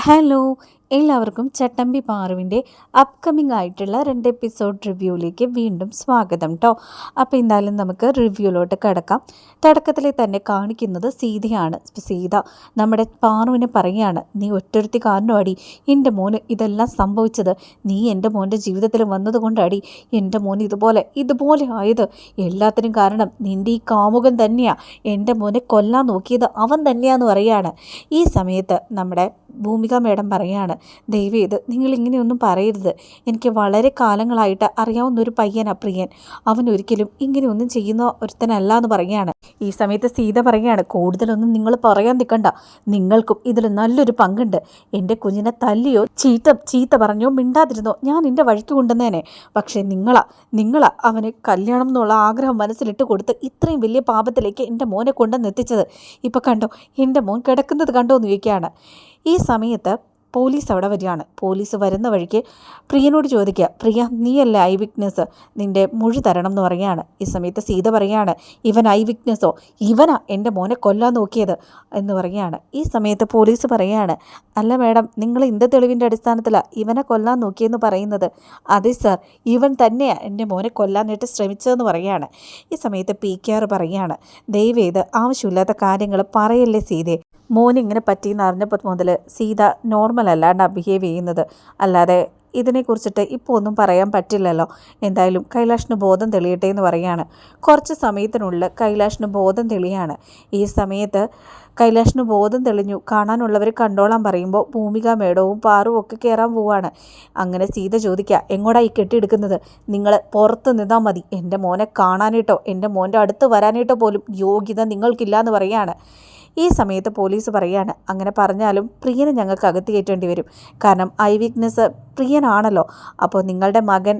Hello എല്ലാവർക്കും ചട്ടമ്പി പാറുവിന്റെ upcoming ആയിട്ടുള്ള രണ്ട് എപ്പിസോഡ് റിവ്യൂയിലേക്ക് വീണ്ടും സ്വാഗതം കേട്ടോ അപ്പോൾ എന്തായാലും നമുക്ക് റിവ്യൂലോട്ട് കിടക്കാം. തുടക്കത്തിൽ തന്നെ കാണിക്കുന്നത് സീതയാണ്. സീത നമ്മുടെ പാറുവിനെ പറയുകയാണ് നീ ഒറ്റൊരുത്തി കാരണമാടി എന്റെ മോന് ഇതെല്ലാം സംഭവിച്ചത്. നീ എന്റെ മോന്റെ ജീവിതത്തിൽ വന്നതുകൊണ്ടാടി എന്റെ മോൻ ഇതുപോലെ ഇതുപോലെ ആയത്. എല്ലാത്തിനും കാരണം നിന്റെ ഈ കാമുകൻ തന്നെയാണ് എന്റെ മോനെ കൊല്ലാൻ നോക്കിയത് അവൻ തന്നെയാണെന്ന് പറയാണ് ഈ സമയത്ത് നമ്മുടെ ഭൂമിക മേഡം പറയാണ് ദൈവം ഇത് നിങ്ങൾ ഇങ്ങനെയൊന്നും പറയരുത്. എനിക്ക് വളരെ കാലങ്ങളായിട്ട് അറിയാവുന്ന ഒരു പയ്യനാ പ്രിയൻ. അവൻ ഒരിക്കലും ഇങ്ങനെയൊന്നും ചെയ്യുന്ന ഒരുത്തനല്ല എന്ന് പറയുകയാണ്. ഈ സമയത്ത് സീത പറയുകയാണ് കൂടുതലൊന്നും നിങ്ങൾ പറയാൻ നിൽക്കണ്ട. നിങ്ങൾക്കും ഇതിൽ നല്ലൊരു പങ്കുണ്ട്. എന്റെ കുഞ്ഞിനെ തല്ലിയോ ചീത്ത ചീത്ത പറഞ്ഞോ മിണ്ടാതിരുന്നോ ഞാൻ എന്റെ വഴിക്ക് കൊണ്ടുവന്നേനെ. പക്ഷേ നിങ്ങളാ നിങ്ങളാ അവന് കല്യാണം എന്നുള്ള ആഗ്രഹം മനസ്സിലിട്ട് കൊടുത്ത് ഇത്രയും വലിയ പാപത്തിലേക്ക് എന്റെ മോനെ കൊണ്ടുവന്നെത്തിച്ചത്. ഇപ്പം കണ്ടോ എന്റെ മോൻ കിടക്കുന്നത് കണ്ടോ എന്ന് ചോദിക്കുകയാണ്. ഈ സമയത്ത് പോലീസ് അവിടെ വരികയാണ്. പോലീസ് വരുന്ന വഴിക്ക് പ്രിയനോട് ചോദിക്കുക പ്രിയ നീയല്ല ഐ വിക്നസ്? നിന്റെ മൊഴി തരണം എന്ന് പറയുകയാണ്. ഈ സമയത്ത് സീത പറയുകയാണ് ഇവൻ ഐ വിക്നസ്സോ ഇവനാ എന്റെ മോനെ കൊല്ലാൻ നോക്കിയത്? എന്ന് പറയുകയാണ്. ഈ സമയത്ത് പോലീസ് പറയുകയാണ് അല്ല മാഡം നിങ്ങൾ എന്ത് തെളിവിന്റെ അടിസ്ഥാനത്തിലാണ് ഇവനെ കൊല്ലാൻ നോക്കിയെന്ന് പറയുന്നത്? അതെ സാർ ഇവൻ തന്നെയാണ് എന്റെ മോനെ കൊല്ലാനായിട്ട് ശ്രമിച്ചതെന്ന് പറയുകയാണ്. ഈ സമയത്ത് പി കെ ആർ പറയുകയാണ് ദയവേത് ആവശ്യമില്ലാത്ത കാര്യങ്ങൾ പറയല്ലേ സീതേ? മോനിങ്ങനെ പറ്റിയെന്ന് അറിഞ്ഞപ്പോൾ മുതൽ സീത നോർമൽ അല്ലാണ്ട് ബിഹേവ് ചെയ്യുന്നത്. അല്ലാതെ ഇതിനെക്കുറിച്ചിട്ട് ഇപ്പോൾ ഒന്നും പറയാൻ പറ്റില്ലല്ലോ. എന്തായാലും കൈലാഷിന് ബോധം തെളിയട്ടെ എന്ന് പറയാണ്. കുറച്ച് സമയത്തിനുള്ളിൽ കൈലാഷിന് ബോധം തെളിയാണ്. ഈ സമയത്ത് കൈലാഷിന് ബോധം തെളിഞ്ഞു. കാണാനുള്ളവർ കണ്ടോളാൻ പറയുമ്പോൾ ഭൂമിക മേടവും പാറും ഒക്കെ കയറാൻ പോവാണ്. അങ്ങനെ സീത ചോദിക്കുക എങ്ങോട്ടാ ഈ കെട്ടിയെടുക്കുന്നത്? നിങ്ങൾ പുറത്ത് നിന്നാൽ മതി. എന്റെ മോനെ കാണാനായിട്ടോ എന്റെ മോന്റെ അടുത്ത് വരാനായിട്ടോ പോലും യോഗ്യത നിങ്ങൾക്കില്ല എന്ന് പറയാണ്. ഈ സമയത്ത് പോലീസ് പറയാണ് അങ്ങനെ പറഞ്ഞാലും പ്രിയനെ ഞങ്ങൾക്ക് അകത്ത് കയറ്റേണ്ടി വരും. കാരണം ഐ വീക്ക്നെസ് പ്രിയനാണല്ലോ. അപ്പോൾ നിങ്ങളുടെ മകൻ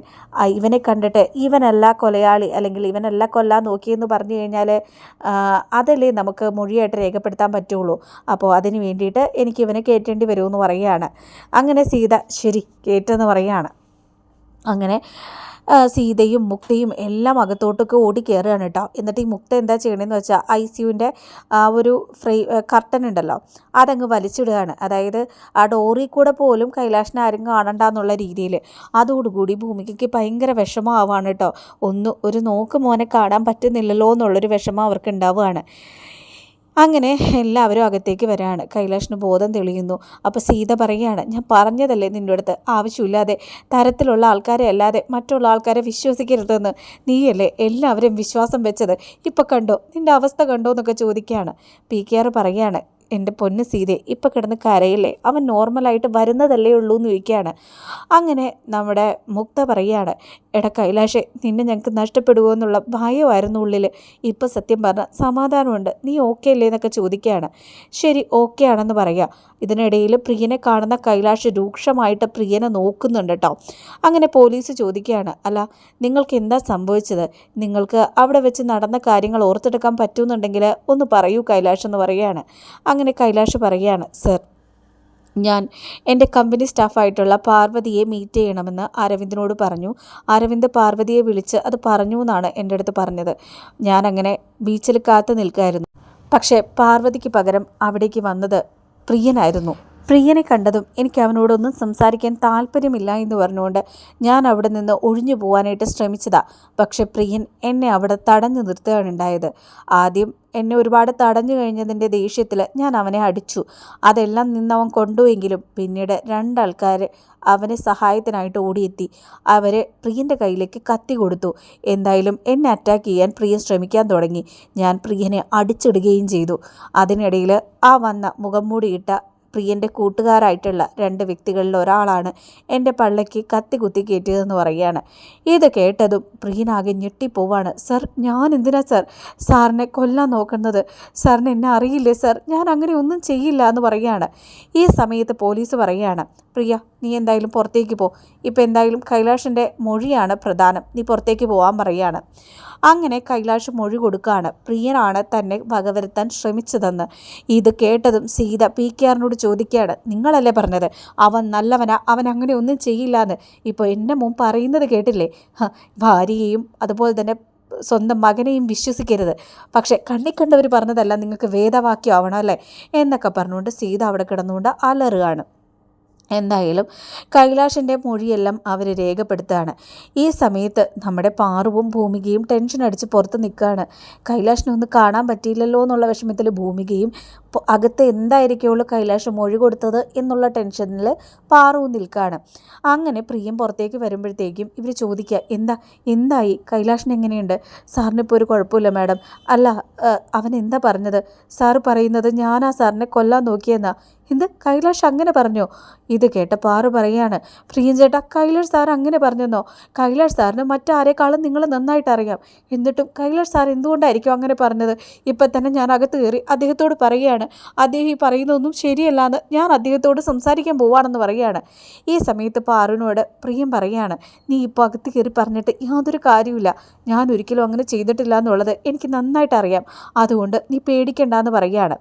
ഇവനെ കണ്ടിട്ട് ഇവനല്ല കൊലയാളി അല്ലെങ്കിൽ ഇവനല്ല കൊല്ലാൻ നോക്കിയെന്ന് പറഞ്ഞു കഴിഞ്ഞാൽ അതല്ലേ നമുക്ക് മൊഴിയായിട്ട് രേഖപ്പെടുത്താൻ പറ്റുള്ളൂ. അപ്പോൾ അതിന് വേണ്ടിയിട്ട് എനിക്ക് ഇവനെ കയറ്റേണ്ടി വരുമെന്ന് പറയുകയാണ്. അങ്ങനെ സീത ശരി കയറ്റെന്ന് പറയുകയാണ്. അങ്ങനെ സീതയും മുക്തയും എല്ലാം അകത്തോട്ടൊക്കെ ഓടി കയറുകയാണ് കേട്ടോ. എന്നിട്ട് ഈ മുക്ത എന്താ ചെയ്യണമെന്ന് വെച്ചാൽ ഐ സിയുവിന്റെ ആ ഒരു ഫ്രേ കർട്ടൻ ഉണ്ടല്ലോ അതങ്ങ് വലിച്ചിടുകയാണ്. അതായത് ആ ഡോറിൽ കൂടെ പോലും കൈലാഷിനെ ആരും കാണണ്ട എന്നുള്ള രീതിയിൽ അതോടുകൂടി ഭൂമിക്ക് ഭയങ്കര വിഷമമാവാണ് കേട്ടോ. ഒന്ന് ഒരു നോക്ക് മോനെ കാണാൻ പറ്റുന്നില്ലല്ലോ എന്നുള്ളൊരു വിഷമം അവർക്ക് ഉണ്ടാവുകയാണ്. അങ്ങനെ എല്ലാവരും അകത്തേക്ക് വരാണ്. കൈലാഷിന് ബോധം തെളിയുന്നു. അപ്പോൾ സീത പറയുകയാണ് ഞാൻ പറഞ്ഞതല്ലേ നിന്റെ അടുത്ത്? ആവശ്യമില്ലാതെ തരത്തിലുള്ള ആൾക്കാരെ അല്ലാതെ മറ്റുള്ള ആൾക്കാരെ വിശ്വസിക്കരുതെന്ന്. നീയല്ലേ എല്ലാവരും വിശ്വാസം വെച്ചത്? ഇപ്പം കണ്ടോ? നിന്റെ അവസ്ഥ കണ്ടോ? എന്നൊക്കെ ചോദിക്കുകയാണ്. പി കെ ആർ പറയുകയാണ് എന്റെ പൊന്ന് സീതെ ഇപ്പം കിടന്ന് കരയില്ലേ? അവൻ നോർമലായിട്ട് വരുന്നതല്ലേ ഉള്ളൂ എന്ന് ചോദിക്കുകയാണ്. അങ്ങനെ നമ്മുടെ മുക്ത പറയുകയാണ് എടാ കൈലാഷെ നിന്നെ ഞങ്ങൾക്ക് നഷ്ടപ്പെടുമോ എന്നുള്ള ഭയമായിരുന്നു ഉള്ളിൽ ഇപ്പം സത്യം പറഞ്ഞ സമാധാനമുണ്ട്. നീ ഓക്കെ അല്ലേ എന്നൊക്കെ ചോദിക്കുകയാണ്. ശരി ഓക്കെ ആണെന്ന് പറയുക. ഇതിനിടയിൽ പ്രിയനെ കാണുന്ന കൈലാഷ് രൂക്ഷമായിട്ട് പ്രിയനെ നോക്കുന്നുണ്ട് കേട്ടോ അങ്ങനെ പോലീസ് ചോദിക്കുകയാണ് അല്ല നിങ്ങൾക്ക് എന്താ സംഭവിച്ചത്? നിങ്ങൾക്ക് അവിടെ വെച്ച് നടന്ന കാര്യങ്ങൾ ഓർത്തെടുക്കാൻ പറ്റുമെന്നുണ്ടെങ്കിൽ ഒന്ന് പറയൂ കൈലാഷ് എന്ന് പറയുകയാണ്. അങ്ങനെ കൈലാഷ് പറയുകയാണ് സർ ഞാൻ എന്റെ കമ്പനി സ്റ്റാഫായിട്ടുള്ള പാർവതിയെ മീറ്റ് ചെയ്യണമെന്ന് അരവിന്ദിനോട് പറഞ്ഞു. അരവിന്ദ് പാർവതിയെ വിളിച്ച് അത് പറഞ്ഞു എന്നാണ് എന്റെ അടുത്ത് പറഞ്ഞത്. ഞാൻ അങ്ങനെ ബീച്ചിൽ കാത്തു നിൽക്കായിരുന്നു. പക്ഷേ പാർവതിക്ക് പകരം അവിടേക്ക് വന്നത് പ്രിയനായിരുന്നു. പ്രിയനെ കണ്ടതും എനിക്ക് അവനോടൊന്നും സംസാരിക്കാൻ താല്പര്യമില്ല എന്ന് പറഞ്ഞുകൊണ്ട് ഞാൻ അവിടെ നിന്ന് ഒഴിഞ്ഞു പോകാനായിട്ട് ശ്രമിച്ചതാ. പക്ഷെ പ്രിയൻ എന്നെ അവിടെ തടഞ്ഞു നിർത്തുകയാണ് ഉണ്ടായത്. ആദ്യം എന്നെ ഒരുപാട് തടഞ്ഞു കഴിഞ്ഞതിന്റെ ദേഷ്യത്തിൽ ഞാൻ അവനെ അടിച്ചു. അതെല്ലാം നിന്നവൻ കൊണ്ടുപോയെങ്കിലും പിന്നീട് രണ്ടാൾക്കാർ അവനെ സഹായത്തിനായിട്ട് ഓടിയെത്തി. അവർ പ്രിയന്റെ കയ്യിലേക്ക് കത്തി കൊടുത്തു. എന്തായാലും എന്നെ അറ്റാക്ക് ചെയ്യാൻ പ്രിയൻ ശ്രമിക്കാൻ തുടങ്ങി. ഞാൻ പ്രിയനെ അടിച്ചിടുകയും ചെയ്തു. അതിനിടയിൽ ആ വന്ന മുഖം മൂടിയിട്ട പ്രിയന്റെ കൂട്ടുകാരായിട്ടുള്ള രണ്ട് വ്യക്തികളിൽ ഒരാളാണ് എന്റെ പള്ളയ്ക്ക് കത്തി കുത്തി കയറ്റിയതെന്ന് പറയുകയാണ്. ഇത് കേട്ടതും പ്രിയനാകെ ഞെട്ടിപ്പോവാണ്. സർ ഞാൻ എന്തിനാ സർ? സാറിനെ കൊല്ലാൻ നോക്കുന്നത്? സാറിന് എന്നെ അറിയില്ലേ സർ? ഞാൻ അങ്ങനെ ഒന്നും ചെയ്യില്ല എന്ന് പറയുകയാണ്. ഈ സമയത്ത് പോലീസ് പറയുകയാണ് പ്രിയ നീ എന്തായാലും പുറത്തേക്ക് പോ. ഇപ്പം എന്തായാലും കൈലാഷിന്റെ മൊഴിയാണ് പ്രധാനം. നീ പുറത്തേക്ക് പോകാൻ പറയുകയാണ്. അങ്ങനെ കൈലാഷ് മൊഴി കൊടുക്കുകയാണ്. പ്രിയനാണ് തന്നെ വകവരുത്താൻ ശ്രമിച്ചതെന്ന്. ഇത് കേട്ടതും സീത പി കെ ആറിനോട് ചോദിക്കുകയാണ്. നിങ്ങളല്ലേ പറഞ്ഞത്? അവൻ നല്ലവനാ. അവൻ അങ്ങനെ ഒന്നും ചെയ്യില്ല എന്ന് ഇപ്പോൾ എന്റെ മുമ്പ് പറയുന്നത് കേട്ടില്ലേ? ഭാര്യയെയും അതുപോലെ തന്നെ സ്വന്തം മകനെയും വിശ്വസിക്കരുത്. പക്ഷേ കണ്ണിക്കണ്ടവർ പറഞ്ഞതല്ല നിങ്ങൾക്ക് വേദവാക്യം ആവണം അല്ലേ? എന്നൊക്കെ പറഞ്ഞുകൊണ്ട് സീത അവിടെ കിടന്നുകൊണ്ട് അലറുകയാണ്. എന്തായാലും കൈലാഷിന്റെ മൊഴിയെല്ലാം അവർ രേഖപ്പെടുത്തുകയാണ് ഈ സമയത്ത് നമ്മുടെ പാറുവും ഭൂമികയും ടെൻഷൻ അടിച്ച് പുറത്ത് നിൽക്കുകയാണ്. കൈലാഷിനെ ഒന്ന് കാണാൻ പറ്റിയില്ലല്ലോ എന്നുള്ള വിഷമത്തിൽ ഭൂമികയും അകത്ത് എന്തായിരിക്കുള്ളൂ കൈലാഷം മൊഴി കൊടുത്തത് എന്നുള്ള ടെൻഷനിൽ പാറു നിൽക്കുകയാണ് അങ്ങനെ പ്രിയം പുറത്തേക്ക് വരുമ്പോഴത്തേക്കും ഇവർ ചോദിക്കുക എന്താ എന്തായി? കൈലാഷിന് എങ്ങനെയുണ്ട്? സാറിനിപ്പോൾ ഒരു കുഴപ്പമില്ല മാഡം. അല്ല അവൻ എന്താ പറഞ്ഞത്? സാറ് പറയുന്നത് ഞാൻ ആ സാറിനെ കൊല്ലാൻ നോക്കിയെന്നാ. എന്ത്? കൈലാഷ് അങ്ങനെ പറഞ്ഞോ? ഇത് കേട്ട പാറു പറയാണ് പ്രിയം ചേട്ടാ കൈലാഷ് സാർ അങ്ങനെ പറഞ്ഞെന്നോ? കൈലാഷ് സാറിന് മറ്റാരേക്കാളും നിങ്ങൾ നന്നായിട്ട് അറിയാം. എന്നിട്ടും കൈലാഷ് സാർ എന്തുകൊണ്ടായിരിക്കും അങ്ങനെ പറഞ്ഞത്? ഇപ്പം തന്നെ ഞാൻ അകത്ത് കയറി അദ്ദേഹത്തോട് പറയുകയാണ്. അദ്ദേഹം ഈ പറയുന്നതൊന്നും ശരിയല്ല എന്ന് ഞാൻ അദ്ദേഹത്തോട് സംസാരിക്കാൻ പോവാണെന്ന് പറയുകയാണ്. ഈ സമയത്ത് പാറുവിനോട് പ്രിയം പറയുകയാണ് നീ ഇപ്പോൾ അകത്ത് കയറി പറഞ്ഞിട്ട് യാതൊരു കാര്യമില്ല ഞാൻ ഒരിക്കലും അങ്ങനെ ചെയ്തിട്ടില്ല എന്നുള്ളത് എനിക്ക് നന്നായിട്ട് അറിയാം. അതുകൊണ്ട് നീ പേടിക്കണ്ട എന്ന് പറയുകയാണ്.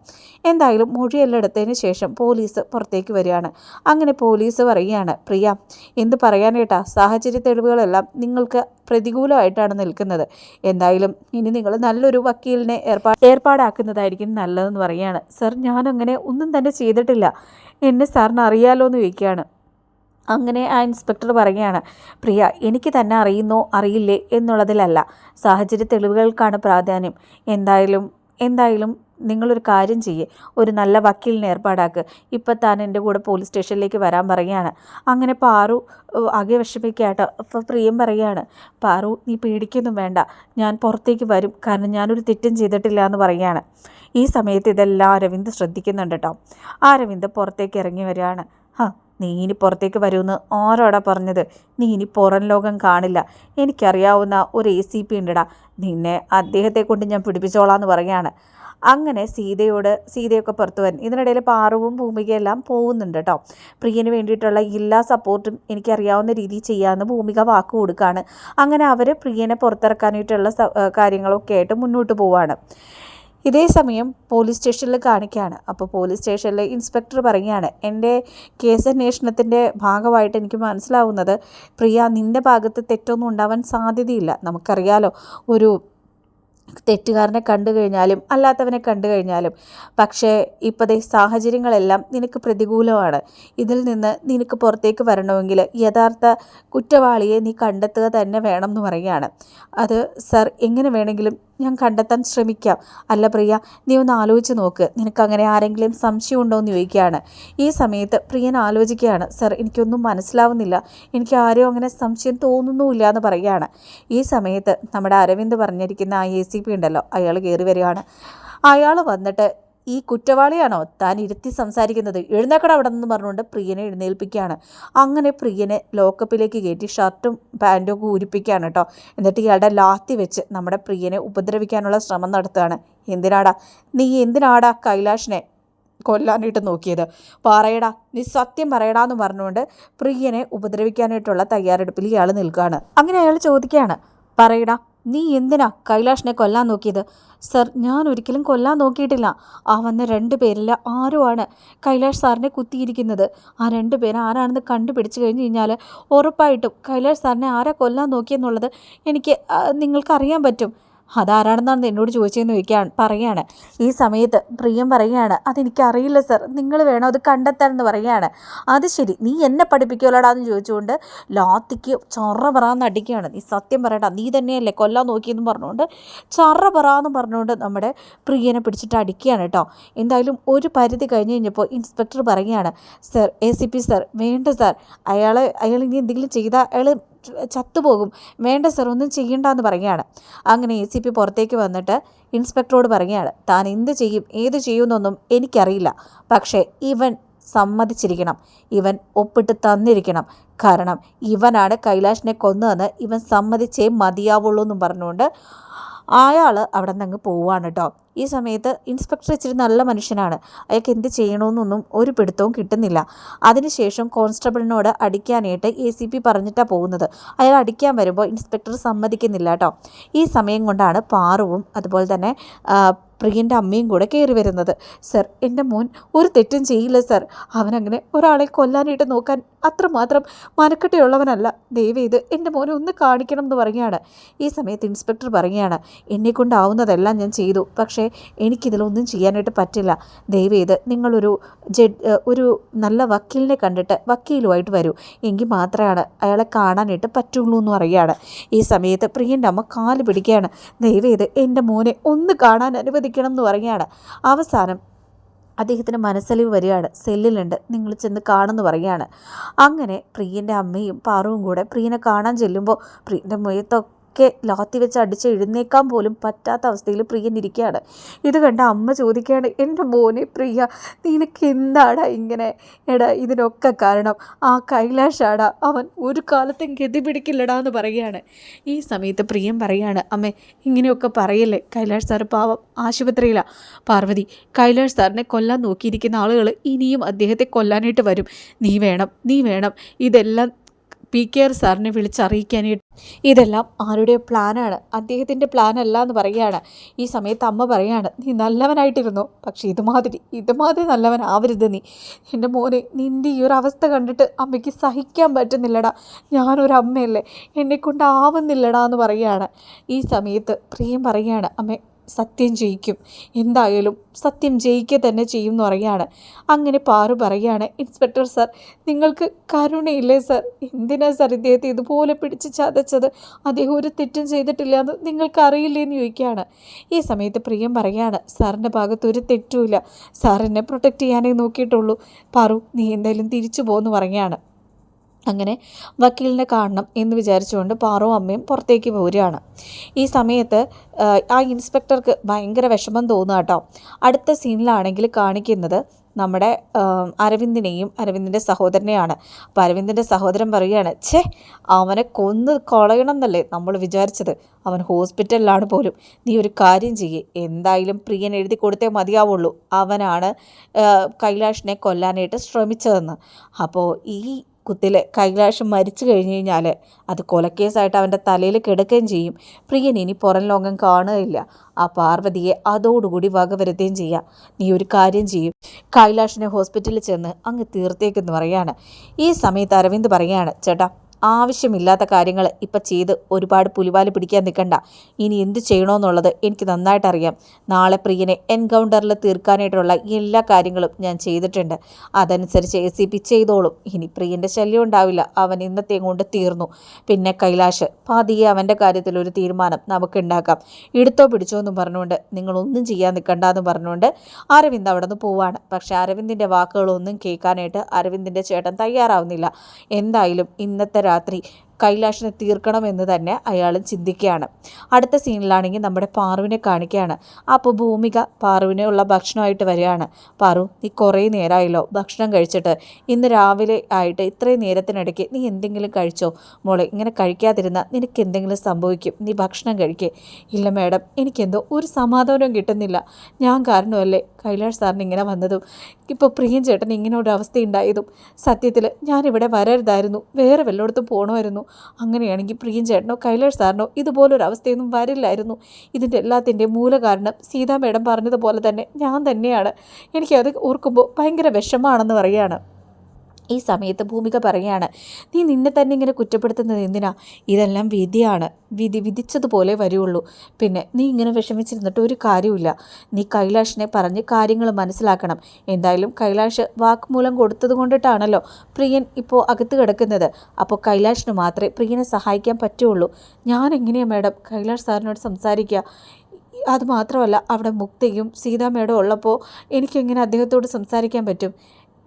എന്തായാലും മൊഴിയെല്ലാം എടുത്തതിന് ശേഷം പോലീസ് പുറത്തേക്ക് വരികയാണ്. അങ്ങനെ പോലീസ് പറയുകയാണ് പ്രിയ എന്ത് പറയാനേട്ടാ സാഹചര്യ തെളിവുകളെല്ലാം നിങ്ങൾക്ക് പ്രതികൂലമായിട്ടാണ് നിൽക്കുന്നത്. എന്തായാലും ഇനി നിങ്ങൾ നല്ലൊരു വക്കീലിനെ ഏർപ്പാ ഏർപ്പാടാക്കുന്നതായിരിക്കും നല്ലതെന്ന് പറയുകയാണ്. സർ ഞാനങ്ങനെ ഒന്നും തന്നെ ചെയ്തിട്ടില്ല. എന്നെ സാറിന് അറിയാലോ എന്ന് ചോദിക്കുകയാണ്. അങ്ങനെ ആ ഇൻസ്പെക്ടർ പറയുകയാണ് പ്രിയ എനിക്ക് തന്നെ അറിയുന്നോ അറിയില്ലേ എന്നുള്ളതിലല്ല. സാഹചര്യ തെളിവുകൾക്കാണ് പ്രാധാന്യം. എന്തായാലും എന്തായാലും നിങ്ങളൊരു കാര്യം ചെയ്യേ. ഒരു നല്ല വക്കീലിനെ ഏർപ്പാടാക്കുക ഇപ്പം താൻ എന്റെ കൂടെ പോലീസ് സ്റ്റേഷനിലേക്ക് വരാൻ പറയുകയാണ്. അങ്ങനെ പാറു ആകെ വിഷമിക്കാട്ടോ അപ്പോൾ പ്രിയം പറയുകയാണ് പാറു നീ പേടിക്കൊന്നും വേണ്ട. ഞാൻ പുറത്തേക്ക് വരും. കാരണം ഞാനൊരു തെറ്റും ചെയ്തിട്ടില്ല എന്ന് പറയുകയാണ്. ഈ സമയത്ത് ഇതെല്ലാം അരവിന്ദ് ശ്രദ്ധിക്കുന്നുണ്ട് കേട്ടോ. ആ അരവിന്ദ് പുറത്തേക്ക് ഇറങ്ങി വരികയാണ്. ഹാ നീ ഇനി പുറത്തേക്ക് വരുമെന്ന് ആരോടാ പറഞ്ഞത്? നീ ഇനി പുറം ലോകം കാണില്ല. എനിക്കറിയാവുന്ന ഒരു എ സി പി ഉണ്ടടാ. നിന്നെ അദ്ദേഹത്തെ കൊണ്ട് ഞാൻ പിടിപ്പിച്ചോളാന്ന് പറയുകയാണ്. അങ്ങനെ സീതയോട് സീതയൊക്കെ പുറത്തു വരും. ഇതിനിടയിൽ പാറുവും ഭൂമികയെല്ലാം പോകുന്നുണ്ട് കേട്ടോ. പ്രിയന് വേണ്ടിയിട്ടുള്ള എല്ലാ സപ്പോർട്ടും എനിക്കറിയാവുന്ന രീതിയിൽ ചെയ്യാമെന്ന് ഭൂമിക വാക്ക് കൊടുക്കുകയാണ് അങ്ങനെ അവർ പ്രിയനെ പുറത്തിറക്കാനായിട്ടുള്ള കാര്യങ്ങളൊക്കെ ആയിട്ട് മുന്നോട്ട് പോവാണ്. ഇതേ സമയം പോലീസ് സ്റ്റേഷനിൽ കാണിക്കുകയാണ്. അപ്പോൾ പോലീസ് സ്റ്റേഷനിലെ ഇൻസ്പെക്ടർ പറയുകയാണ് എന്റെ കേസ് അന്വേഷണത്തിന്റെ ഭാഗമായിട്ട് എനിക്ക് മനസ്സിലാവുന്നത് പ്രിയ നിന്റെ ഭാഗത്ത് തെറ്റൊന്നും ഉണ്ടാവാൻ സാധ്യതയില്ല. നമുക്കറിയാലോ ഒരു തെറ്റുകാരനെ കണ്ടു കഴിഞ്ഞാലും അല്ലാത്തവനെ കണ്ടു കഴിഞ്ഞാലും. പക്ഷേ ഇപ്പോഴത്തെ സാഹചര്യങ്ങളെല്ലാം നിനക്ക് പ്രതികൂലമാണ്. ഇതിൽ നിന്ന് നിനക്ക് പുറത്തേക്ക് വരണമെങ്കിൽ യഥാർത്ഥ കുറ്റവാളിയെ നീ കണ്ടെത്തുക തന്നെ വേണം എന്ന് പറയുകയാണ്. അത് സർ എങ്ങനെ വേണമെങ്കിലും ഞാൻ കണ്ടെത്താൻ ശ്രമിക്കാം. അല്ല പ്രിയ നീ ഒന്ന് ആലോചിച്ച് നോക്ക്. നിനക്ക് അങ്ങനെ ആരെങ്കിലും സംശയമുണ്ടോ എന്ന് ചോദിക്കുകയാണ്. ഈ സമയത്ത് പ്രിയൻ ആലോചിക്കുകയാണ്. സർ എനിക്കൊന്നും മനസ്സിലാവുന്നില്ല. എനിക്ക് ആരും അങ്ങനെ സംശയം തോന്നുന്നുമില്ല എന്ന് പറയുകയാണ്. ഈ സമയത്ത് നമ്മുടെ അരവിന്ദ് പറഞ്ഞിരിക്കുന്ന ആ എ സി പി ഉണ്ടല്ലോ അയാൾ കയറി വരികയാണ്. അയാൾ വന്നിട്ട് ഈ കുറ്റവാളിയാണോ? താൻ ഇരുത്തി സംസാരിക്കുന്നത്. എഴുന്നേക്കട അവിടെ നിന്ന് പറഞ്ഞുകൊണ്ട് പ്രിയനെ എഴുന്നേൽപ്പിക്കുകയാണ്. അങ്ങനെ പ്രിയനെ ലോക്കപ്പിലേക്ക് കയറ്റി ഷർട്ടും പാന്റും ഒക്കെ ഊരിപ്പിക്കുകയാണ് കേട്ടോ. എന്നിട്ട് ഇയാളുടെ ലാത്തി വെച്ച് നമ്മുടെ പ്രിയനെ ഉപദ്രവിക്കാനുള്ള ശ്രമം നടത്തുകയാണ്. എന്തിനാടാ? നീ എന്തിനാടാ കൈലാഷിനെ കൊല്ലാനായിട്ട് നോക്കിയത്? പറയടാ നീ സത്യം പറയടാ എന്ന് പറഞ്ഞുകൊണ്ട് പ്രിയനെ ഉപദ്രവിക്കാനായിട്ടുള്ള തയ്യാറെടുപ്പിൽ ഇയാൾ നിൽക്കുകയാണ്. അങ്ങനെ അയാൾ ചോദിക്കുകയാണ് പറയടാ നീ എന്തിനാ കൈലാഷിനെ കൊല്ലാൻ നോക്കിയത്? സർ ഞാൻ ഒരിക്കലും കൊല്ലാൻ നോക്കിയിട്ടില്ല. ആ വന്ന രണ്ട് പേരിൽ ആണ് കൈലാഷ് സാറിനെ കുത്തിയിരിക്കുന്നത്? ആ രണ്ട് പേര് ആരാണെന്ന് കണ്ടുപിടിച്ച് കഴിഞ്ഞ് കഴിഞ്ഞാൽ ഉറപ്പായിട്ടും കൈലാഷ് സാറിനെ ആരാ കൊല്ലാൻ നോക്കിയെന്നുള്ളത് എനിക്ക് നിങ്ങൾക്കറിയാൻ പറ്റും. അതാരാണെന്നാണ് എന്നോട് ചോദിച്ചതെന്ന് ചോദിക്കാൻ പറയാണ്. ഈ സമയത്ത് പ്രിയം പറയുകയാണ് അതെനിക്കറിയില്ല സർ നിങ്ങൾ വേണോ അത് കണ്ടെത്താൻ എന്ന് പറയുകയാണ്. അത് ശരി നീ എന്നെ പഠിപ്പിക്കുമല്ലോടാന്ന് ചോദിച്ചുകൊണ്ട് ലാത്തിക്ക് ചൊറ പറയാന്ന് അടിക്കുകയാണ്. നീ സത്യം പറയടാ നീ തന്നെയല്ലേ കൊല്ലാൻ നോക്കിയെന്ന് പറഞ്ഞുകൊണ്ട് ചറ പറയാന്ന് പറഞ്ഞുകൊണ്ട് നമ്മുടെ പ്രിയനെ പിടിച്ചിട്ട് അടിക്കുകയാണ് കേട്ടോ. എന്തായാലും ഒരു പരിധി കഴിഞ്ഞ് കഴിഞ്ഞപ്പോൾ ഇൻസ്പെക്ടർ പറയുകയാണ് sir A C P sir വേണ്ട സർ. അയാൾ അയാൾ ഇനി എന്തെങ്കിലും ചെയ്താൽ അയാൾ ചത്തുപോകും. വേണ്ട സർ ഒന്നും ചെയ്യണ്ട എന്ന് പറയുകയാണ്. അങ്ങനെ എ സി പി പുറത്തേക്ക് വന്നിട്ട് ഇൻസ്പെക്ടറോട് പറയുകയാണ്. താൻ എന്ത് ചെയ്യും ഏത് ചെയ്യുമെന്നൊന്നും എനിക്കറിയില്ല. പക്ഷേ ഇവൻ സമ്മതിച്ചിരിക്കണം. ഇവൻ ഒപ്പിട്ട് തന്നിരിക്കണം. കാരണം ഇവനാണ് കൈലാഷിനെ കൊന്നതെന്ന് ഇവൻ സമ്മതിച്ചേ മതിയാവുള്ളൂ എന്നും പറഞ്ഞുകൊണ്ട് അയാൾ അവിടെ നിന്ന് അങ്ങ് പോവുകയാണ് കേട്ടോ ഈ സമയത്ത് ഇൻസ്പെക്ടർ ഇച്ചിരി നല്ല മനുഷ്യനാണ്. അയാൾക്ക് എന്ത് ചെയ്യണമെന്നൊന്നും ഒരു പിടുത്തവും കിട്ടുന്നില്ല. അതിനുശേഷം കോൺസ്റ്റബിളിനോട് അടിക്കാനായിട്ട് എ സി പി പറഞ്ഞിട്ടാണ് പോകുന്നത്. അയാൾ അടിക്കാൻ വരുമ്പോൾ ഇൻസ്പെക്ടർ സമ്മതിക്കുന്നില്ല കേട്ടോ ഈ സമയം കൊണ്ടാണ് പാറുവും അതുപോലെ തന്നെ പ്രിയന്റെ അമ്മയും കൂടെ കയറി വരുന്നത്. സർ എന്റെ മോൻ ഒരു തെറ്റും ചെയ്യില്ല സർ. അവനങ്ങനെ ഒരാളെ കൊല്ലാനായിട്ട് നോക്കാൻ അത്രമാത്രം മനക്കെട്ടയുള്ളവനല്ല. ദയവ് ഇത് എന്റെ മോനെ ഒന്ന് കാണിക്കണം എന്ന് പറയുകയാണ്. ഈ സമയത്ത് ഇൻസ്പെക്ടർ പറയുകയാണ് എന്നെക്കൊണ്ടാവുന്നതെല്ലാം ഞാൻ ചെയ്തു. പക്ഷേ എനിക്കിതിലൊന്നും ചെയ്യാനായിട്ട് പറ്റില്ല. ദയവ് ഇത് നിങ്ങളൊരു ജഡ് ഒരു നല്ല വക്കീലിനെ കണ്ടിട്ട് വക്കീലുമായിട്ട് വരൂ. എങ്കിൽ മാത്രമാണ് അയാളെ കാണാനായിട്ട് പറ്റുള്ളൂ എന്ന് പറയുകയാണ്. ഈ സമയത്ത് പ്രിയന്റെ അമ്മ കാൽ പിടിക്കുകയാണ്. ദയവ് ഇത് എന്റെ മോനെ ഒന്ന് കാണാൻ അനുവദിക്കണം എന്ന് പറയുകയാണ്. അവസാനം അദ്ദേഹത്തിന് മനസ്സലിവ് വരികയാണ്. സെല്ലിലുണ്ട്. നിങ്ങൾ ചെന്ന് കാണുമെന്ന് പറയുകയാണ്. അങ്ങനെ പ്രിയന്റെ അമ്മയും പാറുവും കൂടെ പ്രിയനെ കാണാൻ ചെല്ലുമ്പോൾ പ്രിയന്റെ മുഖത്തൊക്കെ ഒക്കെ ലാത്തി വെച്ച് അടിച്ച് എഴുന്നേക്കാൻ പോലും പറ്റാത്ത അവസ്ഥയിൽ പ്രിയൻ ഇരിക്കുകയാണ്. ഇത് കണ്ട അമ്മ ചോദിക്കുകയാണ് എന്റെ മോനെ പ്രിയ നിനക്ക് എന്താടാ ഇങ്ങനെ? എടാ ഇതിനൊക്കെ കാരണം ആ കൈലാഷാടാ അവൻ ഒരു കാലത്തും ഗതി പിടിക്കില്ലടാ എന്ന് പറയുകയാണ്. ഈ സമയത്ത് പ്രിയം പറയുകയാണ് അമ്മേ ഇങ്ങനെയൊക്കെ പറയല്ലേ? കൈലാഷ് സാർ പാവം ആശുപത്രിയിലാണ് പാർവതി കൈലാഷ് സാറിനെ കൊല്ലാൻ നോക്കിയിരിക്കുന്ന ആളുകൾ ഇനിയും അദ്ദേഹത്തെ കൊല്ലാനായിട്ട് വരും. നീ വേണം നീ വേണം. ഇതെല്ലാം പി കെ ആർ സാറിനെ വിളിച്ചറിയിക്കാനായിട്ട്. ഇതെല്ലാം ആരുടെ പ്ലാനാണ്? അദ്ദേഹത്തിന്റെ പ്ലാനല്ല എന്ന് പറയുകയാണ്. ഈ സമയത്ത് അമ്മ പറയാണ് നീ നല്ലവനായിട്ടിരുന്നു. പക്ഷേ ഇതുമാതിരി ഇതുമാതിരി നല്ലവനാവരുത് നീ. എന്റെ മോനെ നിന്റെ ഈ ഒരു അവസ്ഥ കണ്ടിട്ട് അമ്മയ്ക്ക് സഹിക്കാൻ പറ്റുന്നില്ലടാ. ഞാനൊരു അമ്മയല്ലേ. എന്നെക്കൊണ്ടാവുന്നില്ലടാ എന്ന് പറയുകയാണ്. ഈ സമയത്ത് പ്രിയം പറയുകയാണ് അമ്മ സത്യം ജയിക്കും. എന്തായാലും സത്യം ജയിക്കുക തന്നെ ചെയ്യും എന്ന് പറയുകയാണ്. അങ്ങനെ പാറു പറയുകയാണ് ഇൻസ്പെക്ടർ സാർ നിങ്ങൾക്ക് കരുണയില്ലേ സാർ? എന്തിനാ സാർ ഇദ്ദേഹത്തെ ഇതുപോലെ പിടിച്ച് ചതച്ചത്? അദ്ദേഹം ഒരു തെറ്റും ചെയ്തിട്ടില്ല എന്ന് നിങ്ങൾക്കറിയില്ലേ എന്ന് ചോദിക്കുകയാണ്. ഈ സമയത്ത് പ്രിയം പറയുകയാണ് സാറിന്റെ ഭാഗത്ത് ഒരു തെറ്റുമില്ല എന്നെ പ്രൊട്ടക്റ്റ് ചെയ്യാനേ നോക്കിയിട്ടുള്ളൂ. പാറു നീ എന്തായാലും തിരിച്ചു പോകുമെന്ന് പറയുകയാണ്. അങ്ങനെ വക്കീലിനെ കാണണം എന്ന് വിചാരിച്ചുകൊണ്ട് പാറോ അമ്മയും പുറത്തേക്ക് പോരുകയാണ്. ഈ സമയത്ത് ആ ഇൻസ്പെക്ടർക്ക് ഭയങ്കര വിഷമം തോന്നുക കേട്ടോ. അടുത്ത സീനിലാണെങ്കിൽ കാണിക്കുന്നത് നമ്മുടെ അരവിന്ദിനെയും അരവിന്ദിന്റെ സഹോദരനെയാണ്. അപ്പോൾ അരവിന്ദിന്റെ സഹോദരൻ പറയുകയാണ് ഛേ അവനെ കൊന്ന് കൊളയണം എന്നല്ലേ നമ്മൾ വിചാരിച്ചത്. അവൻ ഹോസ്പിറ്റലിലാണ് പോലും. നീ ഒരു കാര്യം ചെയ്യേ. എന്തായാലും പ്രിയൻ എഴുതി കൊടുത്തേ മതിയാവുള്ളൂ. അവനാണ് കൈലാഷിനെ കൊല്ലാനായിട്ട് ശ്രമിച്ചതെന്ന്. അപ്പോൾ ഈ കുത്തിൽ കൈലാഷ് മരിച്ചു കഴിഞ്ഞു കഴിഞ്ഞാൽ അത് കൊലക്കേസായിട്ട് അവന്റെ തലയിൽ കിടക്കുകയും ചെയ്യും. പ്രിയൻ ഇനി പുറം ലോകം കാണുകയില്ല. ആ പാർവതിയെ അതോടുകൂടി വകവരുത്തുകയും ചെയ്യാം. നീ ഒരു കാര്യം ചെയ്യും. കൈലാഷിനെ ഹോസ്പിറ്റലിൽ ചെന്ന് അങ്ങ് തീർത്തേക്കെന്ന് പറയാണ്. ഈ സമയത്ത് അരവിന്ദ് പറയാണ് ചേട്ടാ ആവശ്യമില്ലാത്ത കാര്യങ്ങൾ ഇപ്പം ചെയ്ത് ഒരുപാട് പുലിവാൽ പിടിക്കാൻ നിൽക്കണ്ട. ഇനി എന്ത് ചെയ്യണമെന്നുള്ളത് എനിക്ക് നന്നായിട്ടറിയാം. നാളെ പ്രിയനെ എൻകൗണ്ടറിൽ തീർക്കാനായിട്ടുള്ള എല്ലാ കാര്യങ്ങളും ഞാൻ ചെയ്തിട്ടുണ്ട്. അതനുസരിച്ച് എ സി പി ചെയ്തോളും. ഇനി പ്രിയന്റെ ശല്യം ഉണ്ടാവില്ല. അവൻ ഇന്നത്തെ കൊണ്ട് തീർന്നു? പിന്നെ കൈലാഷ് പാതിയെ അവന്റെ കാര്യത്തിൽ ഒരു തീരുമാനം നമുക്ക് ഉണ്ടാക്കാം എടുത്തോ പിടിച്ചോ എന്നും പറഞ്ഞുകൊണ്ട് നിങ്ങളൊന്നും ചെയ്യാൻ നിൽക്കണ്ട എന്ന് പറഞ്ഞുകൊണ്ട് അരവിന്ദ് അവിടെ നിന്ന് പോവാണ്. പക്ഷെ അരവിന്ദിന്റെ വാക്കുകളൊന്നും കേൾക്കാനായിട്ട് അരവിന്ദിന്റെ ചേട്ടൻ തയ്യാറാവുന്നില്ല. എന്തായാലും ഇന്നത്തെ రాత్రి കൈലാഷിനെ തീർക്കണമെന്ന് തന്നെ അയാളും ചിന്തിക്കുകയാണ്. അടുത്ത സീനിലാണെങ്കിൽ നമ്മുടെ പാറുവിനെ കാണിക്കുകയാണ്. അപ്പോൾ ഭൂമിക പാറുവിനുള്ള ഭക്ഷണമായിട്ട് വരികയാണ്. പാറു നീ കുറേ നേരമായല്ലോ ഭക്ഷണം കഴിച്ചിട്ട്. ഇന്ന് രാവിലെ ആയിട്ട് ഇത്രയും നേരത്തിനിടയ്ക്ക് നീ എന്തെങ്കിലും കഴിച്ചോ? മോളെ ഇങ്ങനെ കഴിക്കാതിരുന്നാൽ നിനക്ക് എന്തെങ്കിലും സംഭവിക്കും. നീ ഭക്ഷണം കഴിക്കേ. ഇല്ല മേഡം എനിക്കെന്തോ ഒരു സമാധാനവും കിട്ടുന്നില്ല. ഞാൻ കാരണമല്ലേ കൈലാഷ് സാറിന് ഇങ്ങനെ വന്നതും? ഇപ്പോൾ പ്രിയൻ ചേട്ടൻ ഇങ്ങനെ ഒരു അവസ്ഥ ഉണ്ടായതും സത്യത്തിൽ ഞാനിവിടെ വരരുതായിരുന്നു. വേറെ വല്ലയിടത്തും പോകണമായിരുന്നു അങ്ങനെയാണെങ്കിൽ പ്രിയൻ ചേട്ടനോ കൈലാഷ് സാറിനോ ഇതുപോലൊരു അവസ്ഥയൊന്നും വരില്ലായിരുന്നു. ഇതിന്റെ എല്ലാത്തിന്റെയും മൂലകാരണം സീതാ മേഡം പറഞ്ഞതുപോലെ തന്നെ ഞാൻ തന്നെയാണ്. എനിക്കത് ഓർക്കുമ്പോൾ ഭയങ്കര വിഷമാണെന്ന് പറയുകയാണ്. ഈ സമയത്ത് ഭൂമിക പറയുകയാണ് നീ നിന്നെ തന്നെ ഇങ്ങനെ കുറ്റപ്പെടുത്തുന്നത് എന്തിനാ? ഇതെല്ലാം വിധിയാണ്. വിധി വിധിച്ചതുപോലെ വരുള്ളൂ. പിന്നെ നീ ഇങ്ങനെ വിഷമിച്ചിരുന്നിട്ട് ഒരു കാര്യമില്ല നീ കൈലാഷിനെ പറഞ്ഞ് കാര്യങ്ങൾ മനസ്സിലാക്കണം. എന്തായാലും കൈലാഷ് വാക്മൂലം കൊടുത്തത് കൊണ്ടിട്ടാണല്ലോ പ്രിയൻ ഇപ്പോൾ അകത്ത് കിടക്കുന്നത്. അപ്പോൾ കൈലാഷിന് മാത്രമേ പ്രിയനെ സഹായിക്കാൻ പറ്റുള്ളൂ. ഞാൻ എങ്ങനെയാണ് മാഡം കൈലാഷ് സാറിനോട് സംസാരിക്കുക? അതുമാത്രമല്ല അവിടെ മുക്തിയും സീതാമേടും ഉള്ളപ്പോൾ എനിക്കെങ്ങനെ അദ്ദേഹത്തോട് സംസാരിക്കാൻ പറ്റും?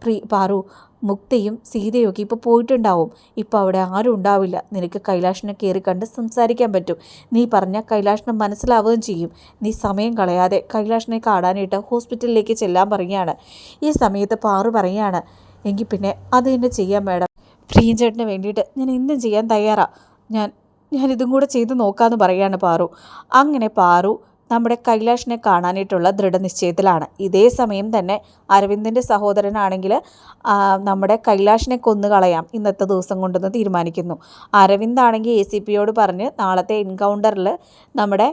പ്രീ പാറു മുക്തയും സീതയൊക്കെ ഇപ്പോൾ പോയിട്ടുണ്ടാവും. ഇപ്പോൾ അവിടെ ആരും ഉണ്ടാവില്ല. നിനക്ക് കൈലാഷിനെ കയറി കണ്ട് സംസാരിക്കാൻ പറ്റും. നീ പറഞ്ഞ കൈലാഷിനെ മനസ്സിലാവുകയും ചെയ്യും. നീ സമയം കളയാതെ കൈലാഷിനെ കാണാനായിട്ട് ഹോസ്പിറ്റലിലേക്ക് ചെല്ലാൻ പറയുകയാണ്. ഈ സമയത്ത് പാറു പറയുകയാണ് എങ്കിൽ പിന്നെ അത് തന്നെ ചെയ്യാം മാഡം. പ്രിയഞ്ചേട്ടന് വേണ്ടിയിട്ട് ഞാൻ എന്തും ചെയ്യാൻ തയ്യാറാണ് ഞാൻ ഞാനിതും കൂടെ ചെയ്ത് നോക്കാമെന്ന് പറയാണ് പാറു. അങ്ങനെ പാറു നമ്മുടെ കൈലാഷിനെ കാണാനായിട്ടുള്ള ദൃഢനിശ്ചയത്തിലാണ്. ഇതേ സമയം തന്നെ അരവിന്ദിന്റെ സഹോദരനാണെങ്കിൽ നമ്മുടെ കൈലാഷിനെ കൊന്നുകളയാം ഇന്നത്തെ ദിവസം കൊണ്ടെന്ന് തീരുമാനിക്കുന്നു. അരവിന്ദാണെങ്കിൽ എ സി പിയോട് പറഞ്ഞ് നാളത്തെ എൻകൗണ്ടറിൽ നമ്മുടെ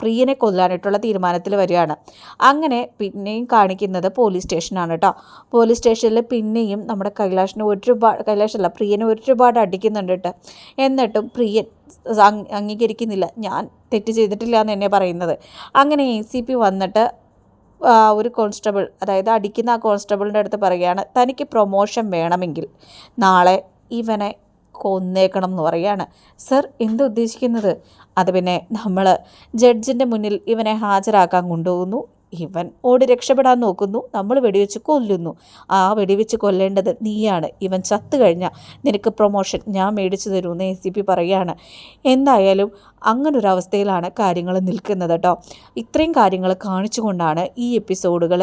പ്രിയനെ കൊല്ലാനായിട്ടുള്ള തീരുമാനത്തിൽ വരികയാണ്. അങ്ങനെ പിന്നെയും കാണിക്കുന്നത് പോലീസ് സ്റ്റേഷനാണ് കേട്ടോ പോലീസ് സ്റ്റേഷനിൽ പിന്നെയും നമ്മുടെ കൈലാഷിനെ ഒരുപാട് കൈലാഷല്ല പ്രിയനെ ഒരുപാട് അടിക്കുന്നുണ്ട് കേട്ടോ എന്നിട്ടും പ്രിയൻ അംഗ- അംഗീകരിക്കുന്നില്ല. ഞാൻ തെറ്റ് ചെയ്തിട്ടില്ല എന്ന് തന്നെ പറയുന്നത്. അങ്ങനെ എ സി പി വന്നിട്ട് ഒരു കോൺസ്റ്റബിൾ അതായത് അടിക്കുന്ന ആ കോൺസ്റ്റബിളിന്റെ അടുത്ത് പറയുകയാണ് തനിക്ക് പ്രൊമോഷൻ വേണമെങ്കിൽ നാളെ ഇവനെ കൊന്നേക്കണം എന്ന് പറയാണ് സർ എന്ത് ഉദ്ദേശിക്കുന്നത്? അത് പിന്നെ നമ്മൾ ജഡ്ജിന്റെ മുന്നിൽ ഇവനെ ഹാജരാക്കാൻ കൊണ്ടുപോകുന്നു. ഇവൻ ഓടി രക്ഷപ്പെടാൻ നോക്കുന്നു. നമ്മൾ വെടിവെച്ച് കൊല്ലുന്നു. ആ വെടിവെച്ച് കൊല്ലേണ്ടത് നീയാണ്. ഇവൻ ചത്തു കഴിഞ്ഞാൽ നിനക്ക് പ്രൊമോഷൻ ഞാൻ മേടിച്ചു തരുമെന്ന് എ സി പി പറയുകയാണ്. എന്തായാലും അങ്ങനൊരവസ്ഥയിലാണ് കാര്യങ്ങൾ നിൽക്കുന്നത് കേട്ടോ. ഇത്രയും കാര്യങ്ങൾ കാണിച്ചുകൊണ്ടാണ് ഈ എപ്പിസോഡുകൾ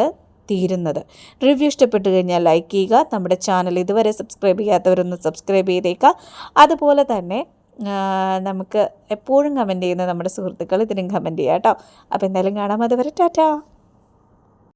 തീരുന്നത്. റിവ്യൂ ഇഷ്ടപ്പെട്ടു കഴിഞ്ഞാൽ ലൈക്ക് ചെയ്യുക നമ്മുടെ ചാനൽ ഇതുവരെ സബ്സ്ക്രൈബ് ചെയ്യാത്തവരൊന്ന് സബ്സ്ക്രൈബ് ചെയ്തേക്കുക. അതുപോലെ തന്നെ നമുക്ക് എപ്പോഴും കമന്റ് ചെയ്യുന്ന നമ്മുടെ സുഹൃത്തുക്കൾ ഇതിനും കമന്റ് ചെയ്യാം കേട്ടോ അപ്പോൾ എന്തായാലും കാണാം. അതുവരെ ടാറ്റാ.